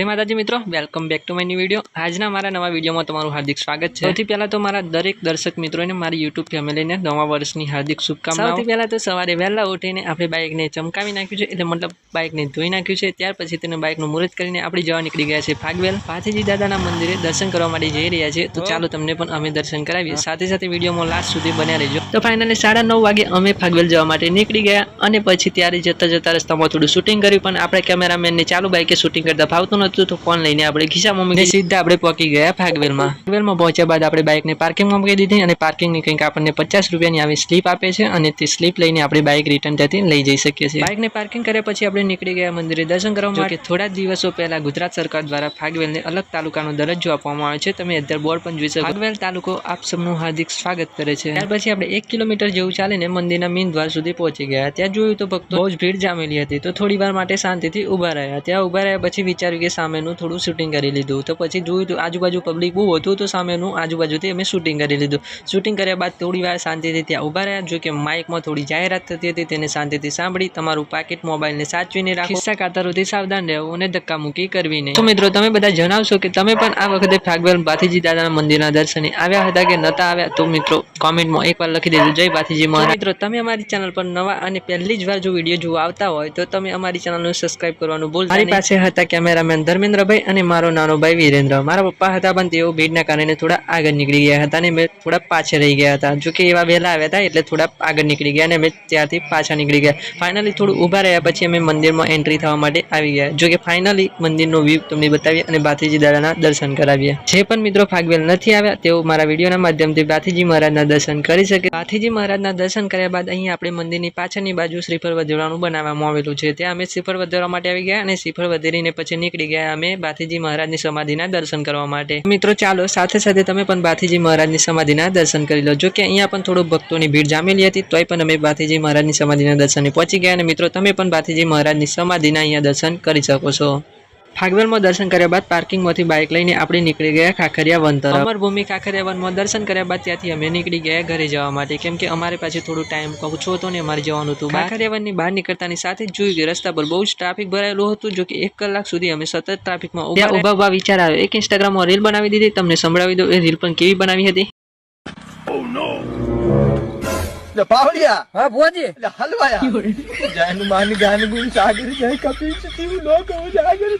જય માતાજી મિત્રો welcome back to my new video આજના મારા નવા વિડીયોમાં તમારું હાર્દિક સ્વાગત છે. સૌથી પહેલાં તો મારા દરેક દર્શક મિત્રોને મારી યુટ્યુબ ફેમિલીને નવા વર્ષની હાર્દિક શુભકામનાઓ. સૌથી પહેલાં તો સવારે વહેલા ઉઠીને આપણે બાઇકને ચમકાવી નાખ્યું છે એટલે મતલબ બાઇકને ધોઈ નાખ્યું છે. ત્યાર પછી તેને બાઇકનું મુહૂર્ત કરીને આપણે જવા નીકળી ગયા છે ફાગવેલ પાથીજી દાદાના મંદિરે દર્શન કરવા માટે જઈ રહ્યા છે તો ચાલો તમને પણ અમે દર્શન કરાવીએ. સાથે સાથે વિડીયોમાં લાસ્ટ સુધી બન્યા રહેજો. તો ફાઇનલી સાડા નવ વાગે અમે ફાગવેલ જવા માટે નીકળી ગયા. અને પછી ત્યારે જતા જતા રસ્તામાં થોડું શૂટિંગ કર્યું પણ આપણે કેમેરામેનને ચાલુ બાઇકે શૂટિંગ કરતા ફાવતું નહોતું તો ફોન લઈને આપણે ખિસ્સામાં મૂકી સીધા આપણે પહોંચી ગયા ફાગવેલમાં ફાગવેલમાં પહોંચ્યા બાદ આપણે બાઇકને પાર્કિંગમાં મૂકી દીધી અને પાર્કિંગની કંઈક આપણને પચાસ રૂપિયાની આવી સ્લીપ આપે છે અને તે સ્લીપ લઈને આપણે બાઇક રિટર્ન ત્યાંથી લઈ જઈ શકીએ છીએ. બાઇકને પાર્કિંગ કર્યા પછી આપણે નીકળી ગયા મંદિરે દર્શન કરવા માટે. થોડા દિવસો પહેલા ગુજરાત સરકાર દ્વારા ફાગવેલને અલગ તાલુકાનો દરજ્જો આપવામાં આવે છે. તમે અત્યારે બોર્ડ પણ જોઈ શકો. ફાગવેલ તાલુકો આપ સૌનું હાર્દિક સ્વાગત કરે છે. ત્યાર પછી આપણે એક કિલોમીટર જેવું ચાલીને મંદિરના મેઇન દ્વાર સુધી પહોંચી ગયા. ત્યાં જોયું તો ભક્તો બહુ જ ભીડ જામેલી હતી. તો થોડી વાર માટે શાંતિથી ઊભા રહ્યા. ત્યાં ઊભા રહ્યા પછી વિચાર્યું કે સામેનું થોડું શૂટિંગ કરી લીધું. તો પછી જોયું તો આજુબાજુ પબ્લિક બહુ હતું તો સામેનું આજુબાજુથી અમે શૂટિંગ કરી લીધું. શૂટિંગ કર્યા બાદ થોડી વાર શાંતિથી ત્યાં ઊભા રહ્યા. જો કે માઇકમાં થોડી જાહેરાત થતી હતી તેને શાંતિથી સાંભળી તમારું પાકેટ મોબાઈલને સાચવીને રાખો. ખિસ્સા કાતરોથી સાવધાન રહેવું અને ધક્કા મૂકી કરવી નહીં તો મિત્રો તમે બધા જણાવશો કે તમે પણ આ વખતે ફાગવેલ ભાથીજી દાદાના મંદિરના દર્શને આવ્યા હતા કે નતા આવ્યા? તો મિત્રો કોમેન્ટમાં એકવાર લખી દેજો. જય ભાથીજી મહારાજ. મિત્રો તમે અમારી ચેનલ પર નવા અને પહેલી જ વાર જો વીડિયો જોવા આવતા હોય તો તમે અમારી ચેનલને સબસ્ક્રાઇબ કરવાનું ભૂલ મારી પાસે હતા કેમેરામેન ધર્મેન્દ્રભાઈ અને મારો નાનો ભાઈ વિરેન્દ્ર. મારા પપ્પા હતા પણ તેઓ ભીડના કારણે થોડા આગળ નીકળી ગયા હતા અને મેં થોડા પાછળ રહી ગયા હતા. જોકે એવા વહેલા આવ્યા હતા એટલે થોડા આગળ નીકળી ગયા અને અમે ત્યાંથી પાછા નીકળી ગયા. ફાઇનલી થોડું ઊભા રહ્યા પછી અમે મંદિરમાં એન્ટ્રી થવા માટે આવી ગયા. જોકે ફાઇનલી મંદિરનો વ્યૂ તમને બતાવીએ અને બાથીજી દાદાના દર્શન કરાવીએ. જે પણ મિત્રો ફાગવેલ નથી આવ્યા તેઓ મારા વિડીયોના માધ્યમથી બાથીજી મહારાજના દર્શન કરી શકે. બાથીજી મહારાજના દર્શન કર્યા બાદ અહીં આપણે મંદિરની પાછળની બાજુ શ્રીફળ વધેરાનું બનાવવામાં આવેલું છે. ત્યાં અમે શ્રીફળ વધેરવા માટે આવી ગયા અને શ્રીફળ વધેરીને પછી નીકળી ગયા. અમે બાથીજી મહારાજની સમાધિના દર્શન કરવા માટે. મિત્રો, ચાલો સાથે સાથે તમે પણ બાથીજી મહારાજની સમાધિના દર્શન કરી લો જો કે અહીંયા પણ થોડું ભક્તોની ભીડ જામેલી હતી, તોય પણ અમે બાથીજી મહારાજની સમાધિના દર્શને પહોંચી ગયા. અને મિત્રો, તમે પણ બાથીજી મહારાજની સમાધિના અહીંયા દર્શન કરી શકો છો. ફાગવેલમાં દર્શન કર્યા બાદ પાર્કિંગમાંથી બાઇક લઈને આપણે નીકળી ગયા ખાખરિયા વન તરફ. અમરભૂમિ ખાખરિયા વનમાં દર્શન કર્યા બાદ ત્યાંથી અમે નીકળી ગયા ઘરે જવા માટે કેમ કે અમારે પાસે થોડું ટાઈમ ઓછો હતો ને અમારે જવાનું હતું ખાખરિયા વનની બહાર નીકળતાની સાથે જ જોયું કે રસ્તા પર બહુ જ ટ્રાફિક ભરાયેલું હતું જો કે એક કલાક સુધી અમે સતત ટ્રાફિકમાં ઊભા ઊભા ઊભા વિચાર આવ્યો. એક ઇન્સ્ટાગ્રામમાં રીલ બનાવી દીધી. તમને સંભળાવી દો એ રીલ પણ કેવી બનાવી હતી? પાવડિયા હા ભોજી હલવાયા. જય માન ગાન ગુણ સાગર જય કપિલ તીવ લોક જાગર